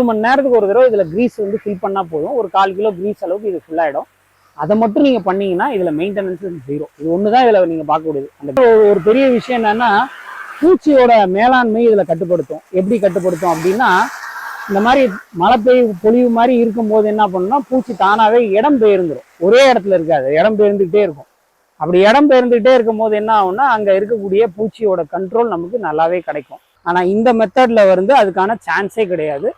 ஒரு மணி நேரத்துக்கு ஒரு தடவை இதில் க்ரீஸ் வந்து ஃபில் பண்ணால் போதும். ஒரு கால் கிலோ க்ரீஸ் அளவுக்கு இது ஃபுல்லாகிடும் அதை மட்டும் நீங்கள் பண்ணீங்கன்னா இதில் மெயின்டெனன்ஸ் ஜீரோ இது ஒன்று தான் இதில் நீங்கள் பார்க்கக்கூடியது அந்த ஒரு- பெரிய விஷயம் என்னென்னா பூச்சியோட மேலாண்மை இதில் கட்டுப்படுத்தும். எப்படி கட்டுப்படுத்தும் அப்படின்னா இந்த மாதிரி மழை பெய்ய பொழிவு மாதிரி இருக்கும்போது என்ன பண்ணுன்னா பூச்சி தானாகவே இடம் பெயர்ந்துடும் ஒரே இடத்துல இருக்காது. இடம் பெயர்ந்துக்கிட்டே இருக்கும். அப்படி இடம் பெயர்ந்துக்கிட்டே இருக்கும்போது என்ன ஆகும்னா அங்கே இருக்கக்கூடிய பூச்சியோட கண்ட்ரோல் நமக்கு நல்லாவே கிடைக்கும். ஆனால் இந்த மெத்தடில் வந்து அதுக்கான சான்ஸே கிடையாது.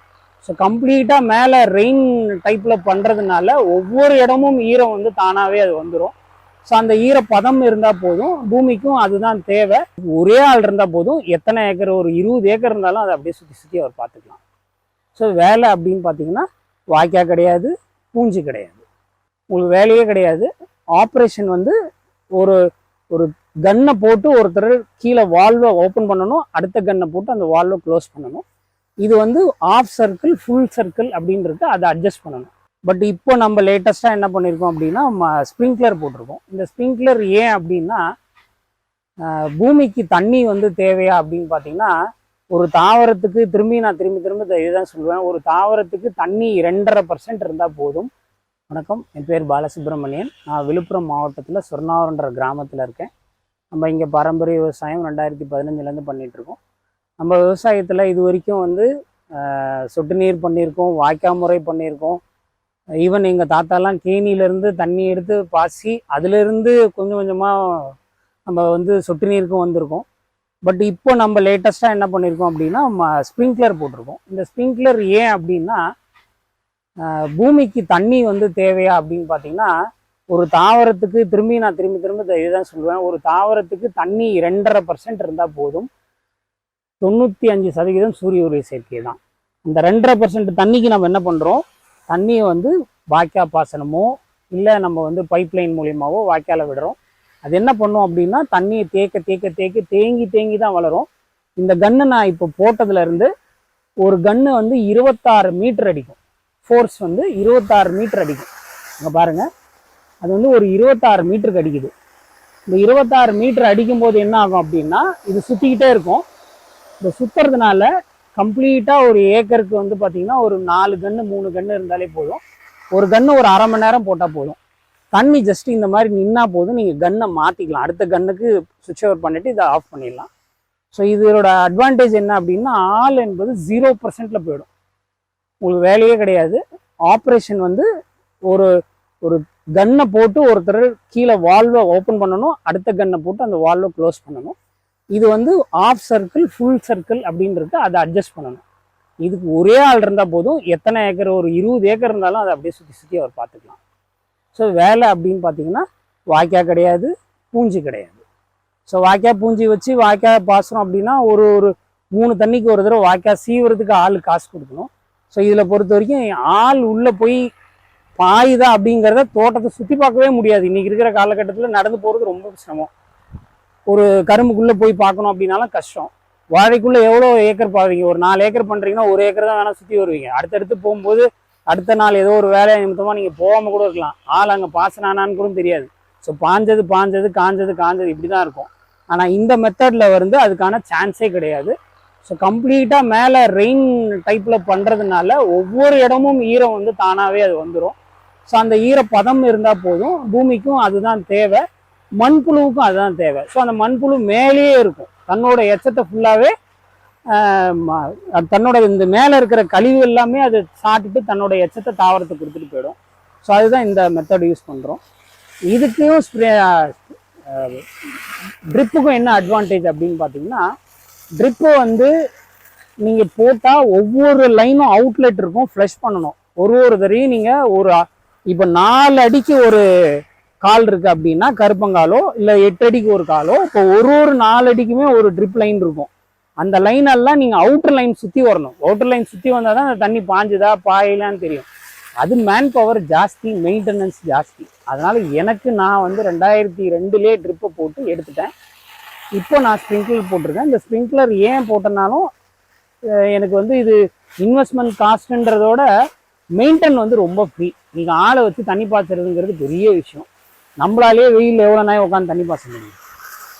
ஸோ கம்ப்ளீட்டாக மேலே ரெயின் டைப்பில் பண்ணுறதுனால ஒவ்வொரு இடமும் ஈரம் வந்து தானாகவே அது வந்துடும் ஸோ அந்த ஈரப்பதம் இருந்தால் போதும். பூமிக்கும் அதுதான் தேவை. ஒரே ஆள் இருந்தால் போதும். எத்தனை ஏக்கர்? ஒரு இருபது ஏக்கர் இருந்தாலும் அதை அப்படியே சுற்றி சுற்றி அவர் பார்த்துக்கலாம். ஸோ வேலை அப்படின்னு பார்த்தீங்கன்னா வாய்க்கா கிடையாது பூஞ்சி கிடையாது. உங்களுக்கு வேலையே கிடையாது. ஆப்ரேஷன் வந்து ஒரு ஒரு கன்னை போட்டு ஒருத்தர் கீழே வால்வை ஓப்பன் பண்ணணும். அடுத்த கன்னை போட்டு அந்த வால்வை க்ளோஸ் பண்ணணும். இது வந்து ஆஃப் சர்க்கிள் ஃபுல் சர்க்கிள் அப்படின்றது அதை அட்ஜஸ்ட் பண்ணணும். பட் இப்போ நம்ம லேட்டஸ்ட்டாக என்ன பண்ணியிருக்கோம் அப்படின்னா ஸ்ப்ரிங்க்லர் போட்டிருக்கோம். இந்த ஸ்ப்ரிங்க்லர் ஏன் அப்படின்னா பூமிக்கு தண்ணி வந்து தேவையா அப்படின்னு பார்த்தீங்கன்னா ஒரு தாவரத்துக்கு திரும்பி நான் திரும்பி திரும்ப இதுதான் சொல்லுவேன். ஒரு தாவரத்துக்கு தண்ணி ரெண்டரை பர்சன்ட் இருந்தால் போதும். வணக்கம். என் பேர் பாலசுப்ரமணியன். நான் விழுப்புரம் மாவட்டத்தில் சொர்ணாவரன்ற கிராமத்தில் இருக்கேன். நம்ம இங்கே பாரம்பரிய விவசாயம் ரெண்டாயிரத்தி பதினஞ்சுலேருந்து பண்ணிகிட்ருக்கோம் நம்ம விவசாயத்தில் இது வரைக்கும் வந்து சொட்டு நீர் பண்ணியிருக்கோம் வாய்க்கா முறை பண்ணியிருக்கோம். ஈவன் எங்கள் தாத்தாலாம் கேணியிலேருந்து தண்ணி எடுத்து பாசி அதுலேருந்து கொஞ்சம் கொஞ்சமாக நம்ம வந்து சொட்டு நீருக்கும் வந்திருக்கோம். பட் இப்போ நம்ம லேட்டஸ்ட்டாக என்ன பண்ணியிருக்கோம் அப்படின்னா ஸ்ப்ரிங்க்லர் போட்டிருக்கோம். இந்த ஸ்ப்ரிங்க்லர் ஏன் அப்படின்னா பூமிக்கு தண்ணி வந்து தேவையா அப்படின்னு பார்த்தீங்கன்னா ஒரு தாவரத்துக்கு திரும்பி நான் திரும்பி திரும்ப இதை இதுதான் சொல்லுவேன். ஒரு தாவரத்துக்கு தண்ணி ரெண்டரை பர்சன்ட் இருந்தால் போதும். தொண்ணூற்றி அஞ்சு சதவீதம் சூரிய ஒளி சேர்க்கை தான். இந்த ரெண்டரை பர்சன்ட் தண்ணிக்கு நம்ம என்ன பண்ணுறோம் தண்ணியை வந்து வாய்க்கா பாசனமோ இல்லை நம்ம வந்து பைப் லைன் மூலியமாவோ வாய்க்கால விடுறோம். அது என்ன பண்ணும் அப்படின்னா தண்ணியை தேக்க தேக்க தேக்க தேங்கி தேங்கி தான் வளரும். இந்த கன்று நான் இப்போ போட்டதுலேருந்து ஒரு கன்று வந்து இருபத்தாறு மீட்டர் அடிக்கும். ஃபோர்ஸ் வந்து இருபத்தாறு மீட்டர் அடிக்கும். இங்கே பாருங்கள் அது வந்து ஒரு இருபத்தாறு மீட்டருக்கு அடிக்குது. இந்த இருபத்தாறு மீட்டர் அடிக்கும்போது என்ன ஆகும் அப்படின்னா இது சுற்றிக்கிட்டே இருக்கும். இந்த சுற்றுறதுனால கம்ப்ளீட்டாக ஒரு ஏக்கருக்கு வந்து பார்த்தீங்கன்னா ஒரு நாலு கன்று மூணு கன்று இருந்தாலே போதும். ஒரு கன்று ஒரு அரை மணி நேரம் போட்டால் போதும். தண்ணி ஜஸ்ட் இந்த மாதிரி நின்னா போதும். நீங்கள் கன்னை மாற்றிக்கலாம் அடுத்த கன்னுக்கு சுவிட்ச் ஓவர் பண்ணிவிட்டு இதை ஆஃப் பண்ணிடலாம். ஸோ இதோட அட்வான்டேஜ் என்ன அப்படின்னா ஆள் என்பது ஜீரோ பர்சன்ட்டில் போயிடும். உங்களுக்கு வேலையே கிடையாது. ஆப்ரேஷன் வந்து ஒரு ஒரு கன்னை போட்டு ஒருத்தர் கீழே வால்வை ஓப்பன் பண்ணணும். அடுத்த கன்னை போட்டு அந்த வால்வை க்ளோஸ் பண்ணணும். இது வந்து ஆஃப் சர்க்கிள் ஃபுல் சர்க்கிள் அப்படின்றது அதை அட்ஜஸ்ட் பண்ணணும். இதுக்கு ஒரே ஆள் இருந்தால் போதும். எத்தனை ஏக்கர்? ஒரு இருபது ஏக்கர் இருந்தாலும் அதை அப்படியே சுற்றி சுற்றி அவர் பார்த்துக்கலாம். ஸோ வேலை அப்படின்னு பார்த்தீங்கன்னா வாய்க்கா கிடையாது பூஞ்சி கிடையாது. ஸோ வாய்க்கா பூஞ்சி வச்சு வாய்க்கா பாசுறோம் அப்படின்னா ஒரு ஒரு மூணு தண்ணிக்கு ஒரு தடவை வாய்க்கா சீவுறதுக்கு ஆள் காசு கொடுக்கணும். ஸோ இதில் பொறுத்த வரைக்கும் ஆள் உள்ளே போய் பாயுதா அப்படிங்கிறத தோட்டத்தை சுற்றி பார்க்கவே முடியாது. இன்றைக்கி இருக்கிற காலகட்டத்தில் நடந்து போகிறது ரொம்ப சிரமம். ஒரு கரும்புக்குள்ளே போய் பார்க்கணும் அப்படின்னாலும் கஷ்டம். வாழைக்குள்ளே எவ்வளோ ஏக்கர் பாருவீங்க ஒரு நாலு ஏக்கர் பண்ணுறீங்கன்னா ஒரு ஏக்கர் தான் வேணால் சுற்றி வருவீங்க. அடுத்தடுத்து போகும்போது அடுத்த நாள் ஏதோ ஒரு வேலை நிமித்தமாக நீங்கள் போகாமல் கூட இருக்கலாம். ஆள் அங்கே பாசனானான்னு கூட தெரியாது. ஸோ பாஞ்சது பாஞ்சது காஞ்சது காஞ்சது இப்படி தான் இருக்கும். ஆனால் இந்த மெத்தடில் வந்து அதுக்கான சான்ஸே கிடையாது. ஸோ கம்ப்ளீட்டாக மேலே ரெயின் டைப்பில் பண்ணுறதுனால ஒவ்வொரு இடமும் ஈரம் வந்து தானாகவே அது வந்துடும் ஸோ அந்த ஈரப்பதம் இருந்தால் போதும். பூமிக்கும் அதுதான் தேவை. மண்புழுவுக்கும் அதுதான் தேவை. ஸோ அந்த மண்புழு மேலேயே இருக்கும். தன்னோட எச்சத்தை ஃபுல்லாகவே தன்னோட இந்த மேலே இருக்கிற கழிவு எல்லாமே அது சாப்பிட்டுட்டு தன்னோட எச்சத்தை தாவரத்தை கொடுத்துட்டு போயிடும். ஸோ அதுதான் இந்த மெத்தட் யூஸ் பண்ணுறோம் இதுக்கும் ஸ்ப்ரே ட்ரிப்புக்கும் என்ன அட்வான்டேஜ் அப்படின்னு பார்த்தீங்கன்னா ட்ரிப்பு வந்து நீங்கள் போட்டால் ஒவ்வொரு லைனும் அவுட்லெட் இருக்கும். ஃப்ளஷ் பண்ணணும். ஒரு ஒரு தரையும் நீங்கள் ஒரு இப்போ நாலு அடிக்கு ஒரு கால் இருக்கு அப்படின்னா கருப்பங்காலோ இல்லை எட்டு அடிக்கு ஒரு காலோ இப்போ ஒரு ஒரு நாலு அடிக்குமே ஒரு ட்ரிப் லைன் இருக்கும். அந்த லைன் எல்லாம் நீங்கள் அவுட்டர் லைன் சுற்றி வரணும். அவுட்டர் லைன் சுற்றி வந்தால் தான் அந்த தண்ணி பாஞ்சுதா பாயலான்னு தெரியும். அது மேன் பவர் ஜாஸ்தி மெயின்டெனன்ஸ் ஜாஸ்தி. அதனால எனக்கு நான் வந்து ரெண்டாயிரத்தி ரெண்டுலேயே ட்ரிப்பை போட்டு எடுத்துட்டேன். இப்போ நான் ஸ்ப்ரிங்க்லர் போட்டிருக்கேன். இந்த ஸ்ப்ரிங்க்லர் ஏன் போட்டனாலும் எனக்கு வந்து இது இன்வெஸ்ட்மெண்ட் காஸ்ட்ன்றதோட மெயின்டைன் வந்து ரொம்ப ஃப்ரீ நீங்கள் ஆளை வச்சு தண்ணி பாய்ச்சறதுங்கிறது பெரிய விஷயம். நம்மளாலே வெயில் எவ்வளோ நேரம் உட்காந்து தண்ணி பாச முடியும்?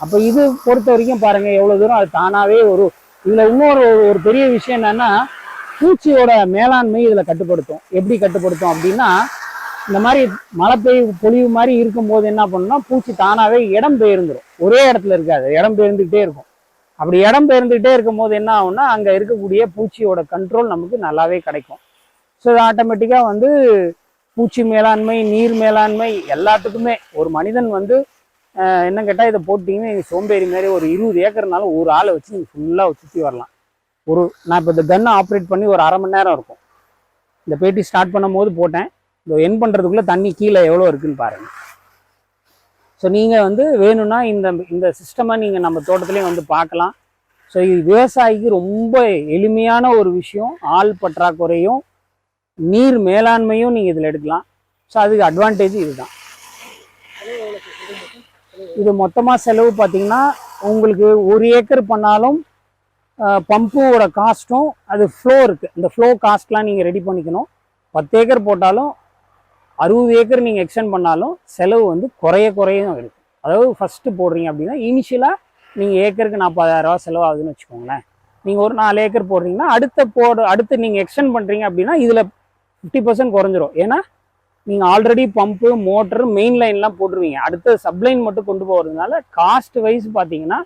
அப்போ இது பொறுத்த வரைக்கும் பாருங்கள் எவ்வளோ தூரம் அது தானாகவே ஒரு இதில் இன்னொரு ஒரு பெரிய விஷயம் என்னென்னா பூச்சியோட மேலாண்மை இதில் கட்டுப்படுத்தும். எப்படி கட்டுப்படுத்தும் அப்படின்னா இந்த மாதிரி மழை பெய்யும் பொழிவு மாதிரி இருக்கும்போது என்ன பண்ணுன்னா பூச்சி தானாகவே இடம் பெயர்ந்துடும் ஒரே இடத்துல இருக்காது இடம் பெயர்ந்துக்கிட்டே இருக்கும். அப்படி இடம் பெயர்ந்துக்கிட்டே இருக்கும்போது என்ன ஆகும்னா அங்கே இருக்கக்கூடிய பூச்சியோட கண்ட்ரோல் நமக்கு நல்லாவே கிடைக்கும். ஸோ இது ஆட்டோமேட்டிக்காக வந்து பூச்சி மேலாண்மை நீர் மேலாண்மை எல்லாத்துக்குமே ஒரு மனிதன் வந்து என்ன கேட்டால் இதை போட்டிங்கன்னா நீங்க சோம்பேறி மாதிரி ஒரு இருபது ஏக்கர்னாலும் ஒரு ஆளை வச்சு நீங்கள் ஃபுல்லாக சுற்றி வரலாம். ஒரு நான் இப்போ இந்த கன்னை ஆப்ரேட் பண்ணி ஒரு அரை மணி நேரம் இருக்கும். இந்த பேட்டி ஸ்டார்ட் பண்ணும்போது போட்டேன். இந்த என் பண்ணுறதுக்குள்ளே தண்ணி கீழே எவ்வளோ இருக்குன்னு பாருங்கள் ஸோ நீங்கள் வந்து வேணும்னா இந்த இந்த சிஸ்டமை நீங்கள் நம்ம தோட்டத்துலேயும் வந்து பார்க்கலாம். ஸோ இது விவசாயிக்கு ரொம்ப எளிமையான ஒரு விஷயம். ஆள் பற்றாக்குறையும் நீர் மேலாண்மையும் நீங்கள் இதில் எடுக்கலாம். ஸோ அதுக்கு அட்வான்டேஜ் இதுதான். இது மொத்தமாக செலவு பார்த்தீங்கன்னா உங்களுக்கு ஒரு ஏக்கர் பண்ணாலும் பம்புவோட காஸ்ட்டும் அது ஃப்ளோ இருக்குது இந்த ஃப்ளோ காஸ்ட்லாம் நீங்கள் ரெடி பண்ணிக்கணும். பத்து ஏக்கர் போட்டாலும் அறுபது ஏக்கர் நீங்கள் எக்ஸ்டெண்ட் பண்ணாலும் செலவு வந்து குறைய குறைய தான் இருக்கும் அதாவது ஃபஸ்ட்டு போடுறீங்க அப்படின்னா இனிஷியலாக நீங்கள் ஏக்கருக்கு நாற்பதாயிரரூவா செலவாகுதுன்னு வச்சுக்கோங்களேன். நீங்கள் ஒரு நாலு ஏக்கர் போடுறீங்கன்னா அடுத்த போடு அடுத்து நீங்கள் எக்ஸ்டெண்ட் பண்ணுறீங்க அப்படின்னா இதில் ஃபிஃப்டி பர்சன்ட் குறைஞ்சிரும். ஏன்னா நீங்கள் ஆல்ரெடி பம்பு மோட்டர் மெயின் லைன்லாம் போட்டுருவீங்க. அடுத்த சப்ளைன் மட்டும் கொண்டு போகிறதுனால காஸ்ட் வைஸ் பார்த்தீங்கன்னா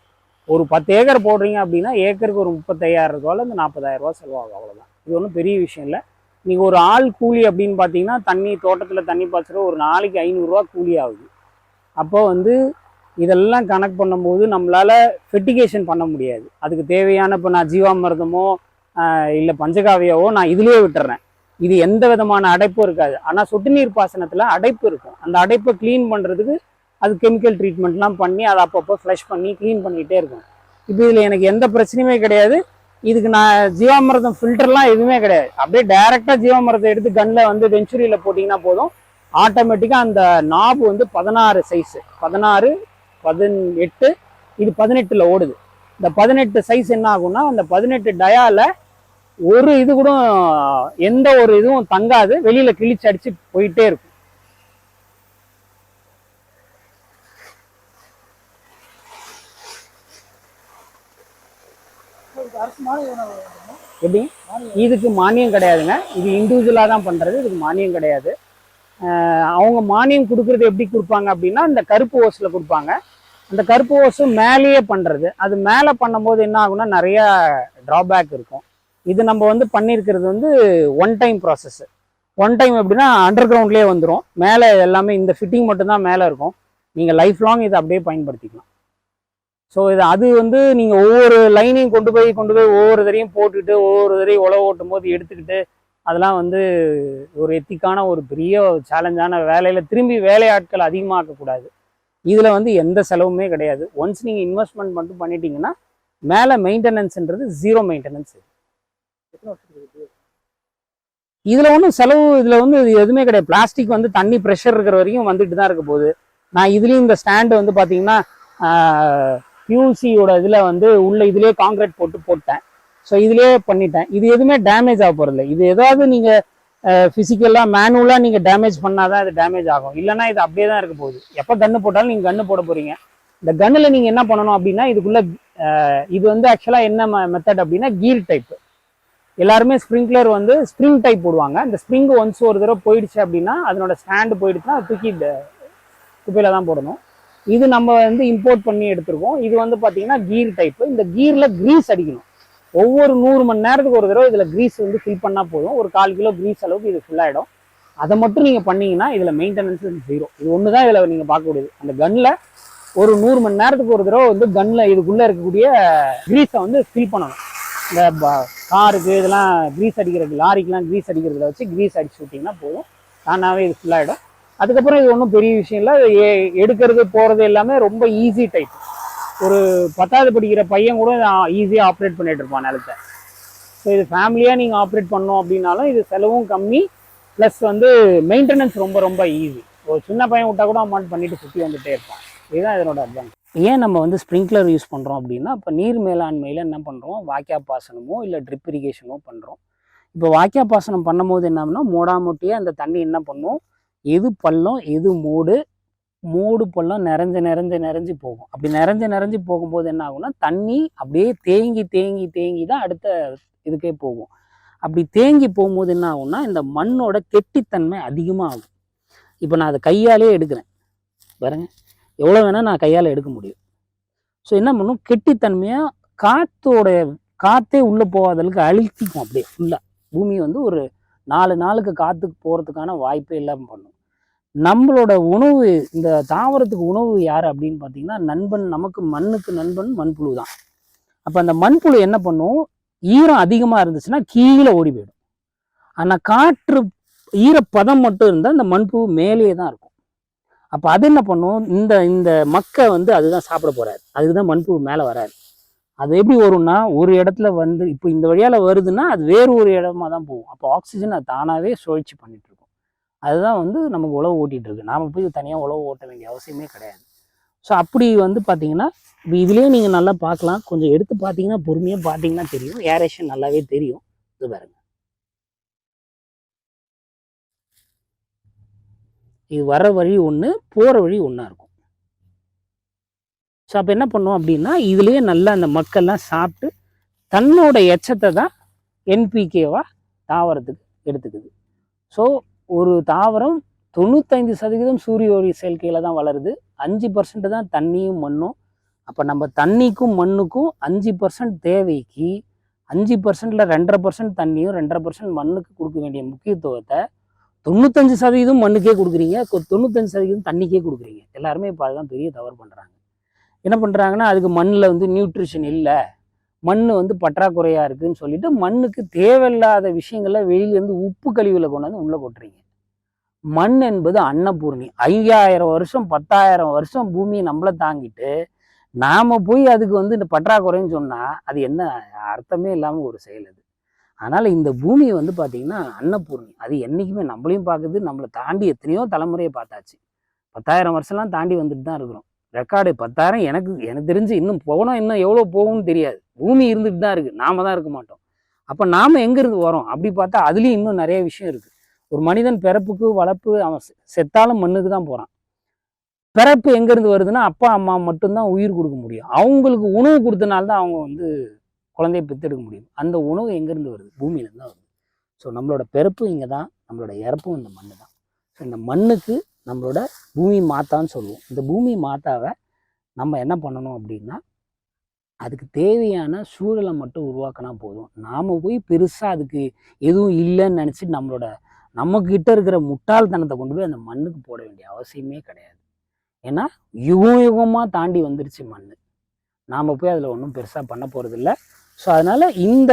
ஒரு பத்து ஏக்கர் போடுறீங்க அப்படின்னா ஏக்கருக்கு ஒரு முப்பத்தையாயிரம் ரூபாயிலேருந்து நாற்பதாயிரம் ரூபா செலவாகும் அவ்வளோதான் இது ஒன்றும் பெரிய விஷயம் இல்லை. நீங்கள் ஒரு ஆள் கூலி அப்படின்னு பார்த்தீங்கன்னா தண்ணி தோட்டத்தில் தண்ணி பாய்ச்சுற ஒரு நாளைக்கு ஐநூறுரூவா கூலி ஆகுது. அப்போ வந்து இதெல்லாம் கணக்கு பண்ணும்போது நம்மளால் ஃபெட்டிகேஷன் பண்ண முடியாது. அதுக்கு தேவையான இப்போ நான் ஜீவாமிரதமோ இல்லை பஞ்சகாவியாவோ நான் இதுலேயே விட்டுறேன். இது எந்த விதமான அடைப்பும் இருக்காது. ஆனால் சொட்டு நீர் பாசனத்தில் அடைப்பு இருக்கும். அந்த அடைப்பை க்ளீன் பண்ணுறதுக்கு அது கெமிக்கல் ட்ரீட்மெண்ட்லாம் பண்ணி அதை அப்பப்போ ஃப்ளஷ் பண்ணி க்ளீன் பண்ணிகிட்டே இருக்கும். இப்போ இதில் எனக்கு எந்த பிரச்சனையுமே கிடையாது. இதுக்கு நான் ஜீவாமிரதம் ஃபில்டர்லாம் எதுவுமே கிடையாது. அப்படியே டைரெக்டாக ஜீவாமிரதம் எடுத்து கன்னில் வந்து வெஞ்சுரியில் போட்டிங்கன்னா போதும். ஆட்டோமேட்டிக்காக அந்த நாபு வந்து பதினாறு சைஸு பதினாறு பதினெட்டு இது பதினெட்டில் ஓடுது. இந்த பதினெட்டு சைஸ் என்ன ஆகும்னா அந்த பதினெட்டு டயால ஒரு இது கூட எந்த ஒரு இதுவும் தங்காது. வெளியில கிழிச்சு அடிச்சு போயிட்டே இருக்கும். எப்படி இதுக்கு மானியம் கிடையாதுங்க. இது இண்டிவிஜுவலாக தான் பண்ணுறது இதுக்கு மானியம் கிடையாது. அவங்க மானியம் கொடுக்கறது எப்படி கொடுப்பாங்க அப்படின்னா இந்த கருப்பு ஓஸில் கொடுப்பாங்க. அந்த கருப்பு ஓஸு மேலேயே பண்ணுறது அது மேலே பண்ணும்போது என்ன ஆகும்னா நிறையா ட்ராபேக் இருக்கும். இது நம்ம வந்து பண்ணியிருக்கிறது வந்து one time process one time எப்படின்னா அண்டர் கிரவுண்ட்லேயே வந்துடும் மேலே எல்லாமே இந்த ஃபிட்டிங் மட்டும்தான் மேலே இருக்கும். நீங்கள் லைஃப் லாங் இதை அப்படியே பயன்படுத்திக்கலாம். ஸோ இது அது வந்து நீங்கள் ஒவ்வொரு லைனையும் கொண்டு போய் கொண்டு போய் ஒவ்வொரு தரையும் போட்டுட்டு ஒவ்வொரு தரையும் உழவு ஓட்டும் போது எடுத்துக்கிட்டு அதெல்லாம் வந்து ஒரு எத்திக்கான ஒரு பெரிய சேலஞ்சான வேலையில் திரும்பி வேலையாட்கள் அதிகமாக்கக்கூடாது இதில் வந்து எந்த செலவுமே கிடையாது. ஒன்ஸ் நீங்கள் இன்வெஸ்ட்மெண்ட் மட்டும் பண்ணிட்டீங்கன்னா மேலே மெயின்டெனன்ஸ்ன்றது ஜீரோ மெயின்டெனன்ஸ் இதில் ஒன்றும் செலவு இதில் வந்து எதுவுமே கிடையாது. பிளாஸ்டிக் வந்து தண்ணி ப்ரெஷர் இருக்கிற வரைக்கும் வந்துட்டு தான் இருக்க போகுது. நான் இதுலேயும் இந்த ஸ்டாண்டு வந்து பார்த்தீங்கன்னா பியூசியோட இதில் வந்து உள்ள இதுலேயே காங்கிரீட் போட்டு போட்டேன். ஸோ இதுலேயே பண்ணிட்டேன். இது எதுவுமே டேமேஜ் ஆக போகிறதில்ல இது ஏதாவது நீங்கள் ஃபிசிக்கலாக மேனுவலாக நீங்கள் டேமேஜ் பண்ணாதான் இது டேமேஜ் ஆகும். இல்லைன்னா இது அப்படியே தான் இருக்க போகுது. எப்போ கன்று போட்டாலும் நீங்கள் கன்று போட போகிறீங்க இந்த கன்னில் நீங்கள் என்ன பண்ணணும் அப்படின்னா இதுக்குள்ள இது வந்து ஆக்சுவலாக என்ன மெத்தட் அப்படின்னா கீர் டைப் எல்லாருமே ஸ்ப்ரிங்க்லர் வந்து ஸ்ப்ரிங் டைப் போடுவாங்க. இந்த ஸ்ப்ரிங் ஒன்ஸ் ஒரு தடவை போயிடுச்சு அப்படின்னா அதனோட ஸ்டாண்டு போயிடுச்சுன்னா அது தூக்கி இந்த குப்பையில் தான் போடணும். இது நம்ம வந்து இம்போர்ட் பண்ணி எடுத்துருக்கோம். இது வந்து பார்த்தீங்கன்னா கீர் டைப்பு இந்த கீரில் க்ரீஸ் அடிக்கணும். ஒவ்வொரு நூறு மணி நேரத்துக்கு ஒரு தடவை இதில் க்ரீஸ் வந்து ஃபில் பண்ணால் போதும். ஒரு கால் கிலோ க்ரீஸ் அளவுக்கு இது ஃபுல்லாகிடும் அதை மட்டும் நீங்கள் பண்ணீங்கன்னா இதில் மெயின்டெனன்ஸ் ஜீரோ இது ஒன்று தான் இதில் நீங்கள் பார்க்கக்கூடியது அந்த கன்னில் ஒரு நூறு மணி நேரத்துக்கு ஒரு தடவை வந்து கன்னில் இதுக்குள்ளே இருக்கக்கூடிய க்ரீஸை வந்து ஃபில் பண்ணணும். இந்த காருக்கு இதெல்லாம் க்ரீஸ் அடிக்கிறது லாரிக்கெலாம் க்ரீஸ் அடிக்கிறதுல வச்சு க்ரீஸ் அடிச்சு விட்டிங்கன்னா போதும். தானாகவே இது ஃபுல்லாகிடும் அதுக்கப்புறம் இது ஒன்றும் பெரிய விஷயம் இல்லை. ஏ எடுக்கிறது போகிறது எல்லாமே ரொம்ப ஈஸி டைப் ஒரு பத்தாவது படிக்கிற பையன் கூட ஈஸியாக ஆப்ரேட் பண்ணிகிட்டு இருப்பான் நிலத்தை. ஸோ இது ஃபேமிலியாக நீங்கள் ஆப்ரேட் பண்ணோம் அப்படின்னாலும் இது செலவும் கம்மி. ப்ளஸ் வந்து மெயின்டெனன்ஸ் ரொம்ப ரொம்ப ஈஸி ஒரு சின்ன பையன் விட்டா கூட அமௌண்ட் பண்ணிட்டு சுற்றி வந்துட்டே இருப்பான். இதுதான் இதனோட அட்வான்ஸ் ஏன் நம்ம வந்து ஸ்ப்ரிங்க்லர் யூஸ் பண்ணுறோம் அப்படின்னா இப்போ நீர் மேலாண்மையில் என்ன பண்ணுறோம் வாய்க்கா பாசனமோ இல்லை ட்ரிப் இரிகேஷனோ பண்ணுறோம் இப்போ வாய்க்கா பாசனம் பண்ணும்போது என்னன்னா மோடாமொட்டியாக அந்த தண்ணி என்ன பண்ணும்? எது பள்ளம் எது மூடு? மூடு பள்ளம் நிறைஞ்சு நிறைஞ்சு நிறைஞ்சு போகும். அப்படி நிறைஞ்சு நிறைஞ்சு போகும்போது என்ன ஆகும்னா தண்ணி அப்படியே தேங்கி தேங்கி தேங்கி தான் அடுத்த இதுக்கே போகும். அப்படி தேங்கி போகும்போது என்ன ஆகும்னா இந்த மண்ணோட கெட்டித்தன்மை அதிகமாக ஆகும் இப்போ நான் அதை கையாலே எடுக்கிறேன். பாருங்கள் எவ்வளோ வேணால் நான் கையால் எடுக்க முடியும். ஸோ என்ன பண்ணும்? கெட்டித்தன்மையாக காற்றோடைய காற்றே உள்ளே போகாத அளவுக்கு அழுத்திக்கும் அப்படியே ஃபுல்லாக பூமி வந்து ஒரு நாலு நாளுக்கு காற்றுக்கு போகிறதுக்கான வாய்ப்பே இல்லாமல் பண்ணும். நம்மளோட உணவு இந்த தாவரத்துக்கு உணவு யார் அப்படின்னு பார்த்தீங்கன்னா நண்பன் நமக்கு மண்ணுக்கு நண்பன் மண்புழு தான். அப்போ அந்த மண்புழு என்ன பண்ணும்? ஈரம் அதிகமாக இருந்துச்சுன்னா கீழே ஓடி போயிடும். ஆனால் காற்று ஈரப்பதம் மட்டும் இருந்தால் அந்த மண்புழு மேலேயே தான் இருக்கும். அப்போ அது என்ன பண்ணும்? இந்த இந்த மக்கை வந்து அதுதான் சாப்பிட போகிறாரு அதுக்கு தான் மண்புழு மேலே வராது அது எப்படி வரும்னா ஒரு இடத்துல வந்து இப்போ இந்த வழியால் வருதுன்னா அது வேறு ஒரு இடமா தான் போகும். அப்போ ஆக்சிஜன் அது தானாகவே சுழற்சி பண்ணிட்டு இருக்கும். அதுதான் வந்து நமக்கு உழவு ஓட்டிகிட்டு இருக்கு. நாம் போய் தனியாக உழவு ஓட்ட வேண்டிய அவசியமே கிடையாது. ஸோ அப்படி வந்து பார்த்தீங்கன்னா இப்போ இதுலேயே நீங்கள் நல்லா பார்க்கலாம். கொஞ்சம் எடுத்து பார்த்தீங்கன்னா பொறுமையாக பார்த்தீங்கன்னா தெரியும். ஏரேஷன் நல்லாவே தெரியும். இது பாருங்க. இது வர வழி ஒன்று போகிற வழி ஒன்றா இருக்கும். ஸோ அப்போ என்ன பண்ணோம் அப்படின்னா இதுலேயே நல்லா அந்த மக்கள்லாம் சாப்பிட்டு தன்னோட எச்சத்தை தான் என்பிகேவாக தாவரத்துக்கு எடுத்துக்குது. ஸோ ஒரு தாவரம் தொண்ணூத்தைந்து சதவீதம் சூரிய ஒளி செயற்கையில் தான் வளருது. அஞ்சு பர்சன்ட் தான் தண்ணியும் மண்ணும். அப்போ நம்ம தண்ணிக்கும் மண்ணுக்கும் அஞ்சு பர்சன்ட் தேவைக்கு அஞ்சு பர்சன்ட்ல ரெண்டரை பர்சன்ட் தண்ணியும் ரெண்டரை பர்சன்ட் மண்ணுக்கு கொடுக்க வேண்டிய முக்கியத்துவத்தை தொண்ணூத்தஞ்சு சதவீதம் மண்ணுக்கே கொடுக்குறீங்க. கொ- தொண்ணூத்தஞ்சு சதவீதம் தண்ணிக்கே கொடுக்குறீங்க. எல்லாருமே இப்போ அதுதான் பெரிய தவறு பண்ணுறாங்க என்ன பண்ணுறாங்கன்னா அதுக்கு மண்ணில் வந்து நியூட்ரிஷன் இல்லை. மண் வந்து பற்றாக்குறையாக இருக்குதுன்னு சொல்லிட்டு மண்ணுக்கு தேவையில்லாத விஷயங்களை வெளியிலேருந்து உப்பு கழிவுல கொண்டாந்து உள்ளே கொட்டுறீங்க. மண் என்பது அன்னபூர்ணி. ஐயாயிரம் வருஷம் பத்தாயிரம் வருஷம் பூமியை நம்மளை தாங்கிட்டு நாம் போய் அதுக்கு வந்து இந்த பற்றாக்குறைன்னு சொன்னால் அது என்ன அர்த்தமே இல்லாமல் ஒரு செயல் அது. அதனால் இந்த பூமியை வந்து பார்த்திங்கன்னா அன்னபூர்ணி. அது என்றைக்குமே நம்மளையும் பார்க்குது நம்மளை தாண்டி எத்தனையோ தலைமுறையை பார்த்தாச்சு. பத்தாயிரம் வருஷம்லாம் தாண்டி வந்துட்டு தான் இருக்கிறோம். ரெக்கார்டு பத்தாயிரம் எனக்கு எனக்கு தெரிஞ்சு இன்னும் போனோம் இன்னும் எவ்வளோ போகும்னு தெரியாது. பூமி இருந்துட்டு தான் இருக்குது நாம தான் இருக்க மாட்டோம். அப்போ நாம் எங்கேருந்து வரோம்? அப்படி பார்த்தா அதுலேயும் இன்னும் நிறைய விஷயம் இருக்குது ஒரு மனிதன் பிறப்புக்கு வளர்ப்பு அவன் செ- செத்தாலும் மண்ணுக்கு தான் போகிறான் பிறப்பு எங்கேருந்து வருதுன்னா அப்பா அம்மா மட்டும்தான் உயிர் கொடுக்க முடியும். அவங்களுக்கு உணவு கொடுத்தனால தான் அவங்க வந்து குழந்தைய பெற்றெடுக்க முடியும். அந்த உணவு எங்கேருந்து வருது? பூமியிலேருந்து தான் வருது. ஸோ நம்மளோட பிறப்பு இங்கே தான் நம்மளோட இறப்பும் இந்த மண்ணு தான் ஸோ இந்த மண்ணுக்கு நம்மளோட பூமி மாத்தான்னு சொல்லுவோம். இந்த பூமி மாத்தாவை நம்ம என்ன பண்ணணும் அப்படின்னா அதுக்கு தேவையான சூழலை மட்டும் உருவாக்கினா போதும். நாம் போய் பெருசாக அதுக்கு எதுவும் இல்லைன்னு நினச்சிட்டு நம்மளோட நம்மக்கிட்ட இருக்கிற முட்டாள்தனத்தை கொண்டு போய் அந்த மண்ணுக்கு போட வேண்டிய அவசியமே கிடையாது. ஏன்னா யுகம் யுகமாக தாண்டி வந்துருச்சு மண் நாம் போய் அதில் ஒன்றும் பெருசாக பண்ண போகிறதில்ல ஸோ அதனால் இந்த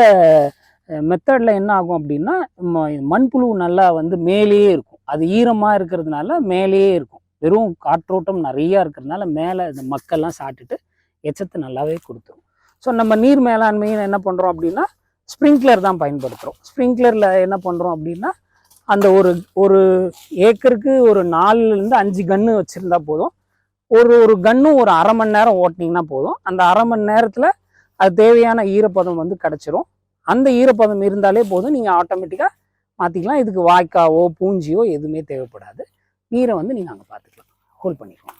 மெத்தடில் என்ன ஆகும் அப்படின்னா ம- மண்புழு நல்லா வந்து மேலேயே இருக்கும். அது ஈரமாக இருக்கிறதுனால மேலேயே இருக்கும். வெறும் காற்றோட்டம் நிறையா இருக்கிறதுனால மேலே இந்த மக்கள்லாம் சாப்பிட்டுட்டு எச்சத்தை நல்லாவே கொடுத்துரும். ஸோ நம்ம நீர் மேலாண்மையில் என்ன பண்ணுறோம் அப்படின்னா ஸ்ப்ரிங்க்லர் தான் பயன்படுத்துகிறோம் ஸ்ப்ரிங்க்லரில் என்ன பண்ணுறோம் அப்படின்னா அந்த ஒரு ஒரு ஏக்கருக்கு ஒரு நாலுலேருந்து அஞ்சு கன்று வச்சுருந்தா போதும். ஒரு ஒரு கன்னும் ஒரு அரை மணி நேரம் ஓட்டினீங்கன்னா போதும். அந்த அரை மணி நேரத்தில் அது தேவையான ஈரப்பதம் வந்து கிடச்சிரும். அந்த ஈரப்பதம் இருந்தாலே போதும். நீங்கள் ஆட்டோமேட்டிக்காக மாற்றிக்கலாம் இதுக்கு வாய்க்காவோ பூஞ்சியோ எதுவுமே தேவைப்படாது. நீரை வந்து நீங்கள் அங்கே பார்த்துக்கலாம் ஹோல்ட் பண்ணிக்கலாம்.